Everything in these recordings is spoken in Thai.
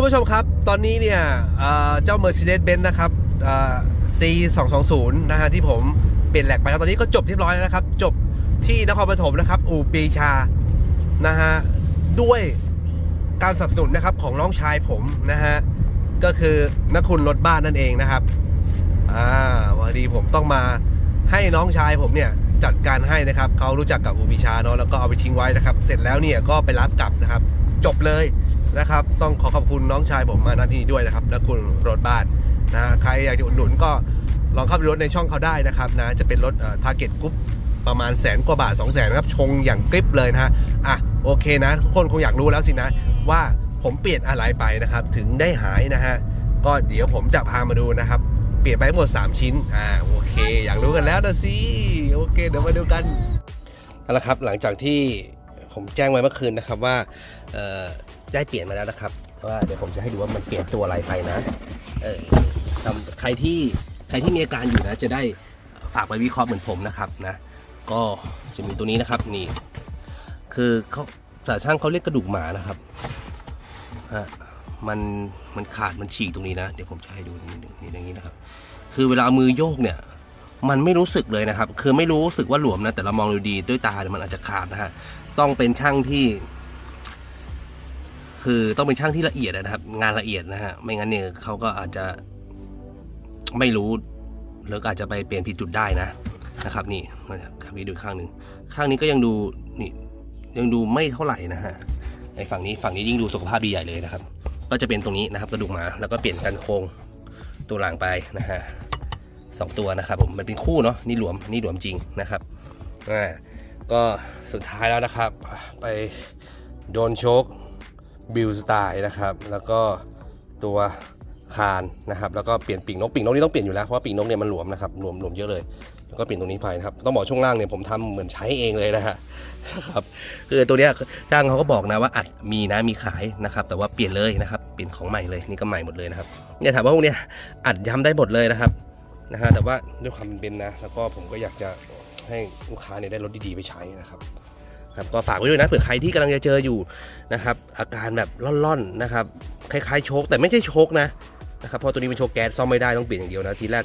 คุณผู้ชมครับ ตอนนี้เนี่ยเจ้า Mercedes-Benz นะครับ C 2 2 0นะฮะที่ผมเปลี่ยนแหลกไปแล้วตอนนี้ก็จบเรียบร้อยแล้วนะครับ จบที่นครปฐมนะครับ อู่ปีชานะฮะด้วยการสนับสนุนนะครับของน้องชายผมนะฮะก็คือนักคุณรถบ้านนั่นเองนะครับอ่าวันดีผมต้องมาให้น้องชายผมเนี่ยจัดการให้นะครับเขารู้จักกับอู่ปีชาเนาะแล้วก็เอาไปทิ้งไว้นะครับ เสร็จแล้วเนี่ยก็ไปรับกลับนะครับ จบเลย นะครับ ต้องขอขอบคุณน้องชายผมมาณที่นี้ด้วยนะครับ และคุณรถบ้านนะใครอยากจะอุดหนุนก็ลองเข้าไปรถในช่องเขาได้นะครับนะจะเป็นรถทาร์เก็ตกรุ๊ปประมาณแสนกว่าบาท2 0 0แสนครับชงอย่างกริปเลยนะฮะอะโอเคนะทุกคนคงอยากรู้แล้วสินะว่าผมเปลี่ยนอะไรไปนะครับ ถึงได้หายนะฮะก็เดี๋ยวผมจะพามาดูนะครับ เปลี่ยนไปหมด 3 ชิ้นอ่าโอเค อยากรู้กันแล้วนะสิโอเค เดี๋ยวมาดูกันเอาละครับหลังจากที่ผมแจ้งไว้เมื่อคืนนะครับว่า ได้เปลี่ยนมาแล้วนะครับว่าเดี๋ยวผมจะให้ดูว่ามันเปลี่ยนตัวอะไรไปนะเออทำใครที่ใครที่มีอาการอยู่นะ จะได้ฝากไปวิเคราะห์เหมือนผมนะครับนะ ก็จะมีตัวนี้นะครับนี่ คือเขาแต่ช่างเขาเรียกกระดูกหมานะครับฮะมันมันขาดมันฉีกตรงนี้นะ เดี๋ยวผมจะให้ดูนิดนึงนี่อย่างนี้นะครับ คือเวลาเอามือโยกเนี่ย มันไม่รู้สึกเลยนะครับ คือไม่รู้สึกว่าหลวมนะแต่เรามองดูดีด้วยตาเนี่ยมันอาจจะขาดนะฮะต้องเป็นช่างที่ คือต้องเป็นช่างที่ละเอียดนะครับ งานละเอียดนะฮะไม่งั้นเนี่ยเขาก็อาจจะไม่รู้หรืออาจจะไปเปลี่ยนผิดจุดได้นะนะครับ นี่มาครับนี่ดูข้างหนึ่งข้างนี้ก็ยังดูนี่ยังดูไม่เท่าไหร่นะฮะไอฝั่งนี้ฝั่งนี้ยิ่งดูสุขภาพดีใหญ่เลยนะครับ ก็จะเป็นตรงนี้นะครับกระดูกหมาแล้วก็เปลี่ยนกันโครงตัวหลังไปนะฮะสองตัวนะครับผมมันเป็นคู่เนาะนี่หลวมนี่หลวมจริงนะครับอ่าก็สุดท้ายแล้วนะครับ ไปโดนโชค บิลสไตล์นะครับ แล้วก็ตัวคานนะครับ แล้วก็เปลี่ยนปีกนกปีกนกนี่ต้องเปลี่ยนอยู่แล้วเพราะว่าปีกนกเนี่ยมันหลวมนะครับหลวมหลวมเยอะเลย แล้วก็เปลี่ยนตรงนี้ไปนะครับต้องบอกช่วงล่างเนี่ยผมทำเหมือนใช้เองเลยนะฮะครับคือตัวเนี้ยจ้างเขาก็บอกนะว่าอัดมีนะมีขายนะครับ แต่ว่าเปลี่ยนเลยนะครับเปลี่ยนของใหม่เลยนี่ก็ใหม่หมดเลยนะครับเนี่ยถามว่าพวกเนี้ยอัดย้ำได้หมดเลยนะครับนะฮะแต่ว่าด้วยความเป็นนซ์นะ แล้วก็ผมก็อยากจะให้ลูกค้าเนี่ยได้รถดีๆไปใช้นะครับ ครับก็ฝากไว้ด้วยนะเผื่อใครที่กำลังจะเจออยู่นะครับ อาการแบบล่อนๆนะครับคล้ายๆโชคแต่ไม่ใช่โชคนะนะครับเพราะตัวนี้เป็นโชคแก๊สซ่อมไม่ได้ต้องเปลี่ยนอย่างเดียวนะทีแรก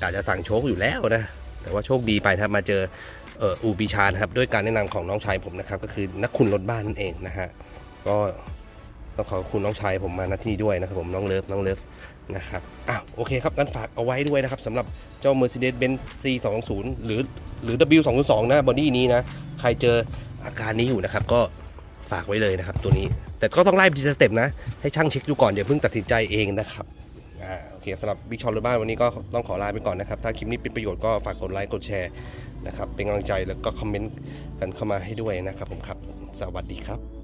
กะจะสั่งโชคอยู่แล้วนะแต่ว่าโชคดีไปครับมาเจอเอ่ออูปีชานะครับด้วยการแนะนำของน้องชายผมนะครับก็คือนักคุณรถบ้านนั่นเองนะฮะก็ต้องขอบคุณน้องชายผมมาณที่นี้ด้วยนะครับผมน้องเลิฟน้องเลิฟนะครับอ้าวโอเคครับงั้นฝากเอาไว้ด้วยนะครับสำหรับเจ้า Mercedes-Benz C 2 0หรือหรือ W 2 2นะบอดี้นี้นะ ใครเจอ อาการนี้อยู่นะครับ ก็ฝากไว้เลยนะครับ ตัวนี้ แต่ก็ต้องไล่เป็นสเต็ปนะ ให้ช่างเช็คดูก่อนอย่าเพิ่งตัดสินใจเองนะครับอ่าโอเคสำหรับบิ๊กชอนรถบ้านวันนี้ก็ต้องขอลาไปก่อนนะครับ ถ้าคลิปนี้เป็นประโยชน์ก็ฝากกดไลค์กดแชร์นะครับ เป็นกำลังใจแล้วก็คอมเมนต์กันเข้ามาให้ด้วยนะครับผมครับ สวัสดีครับ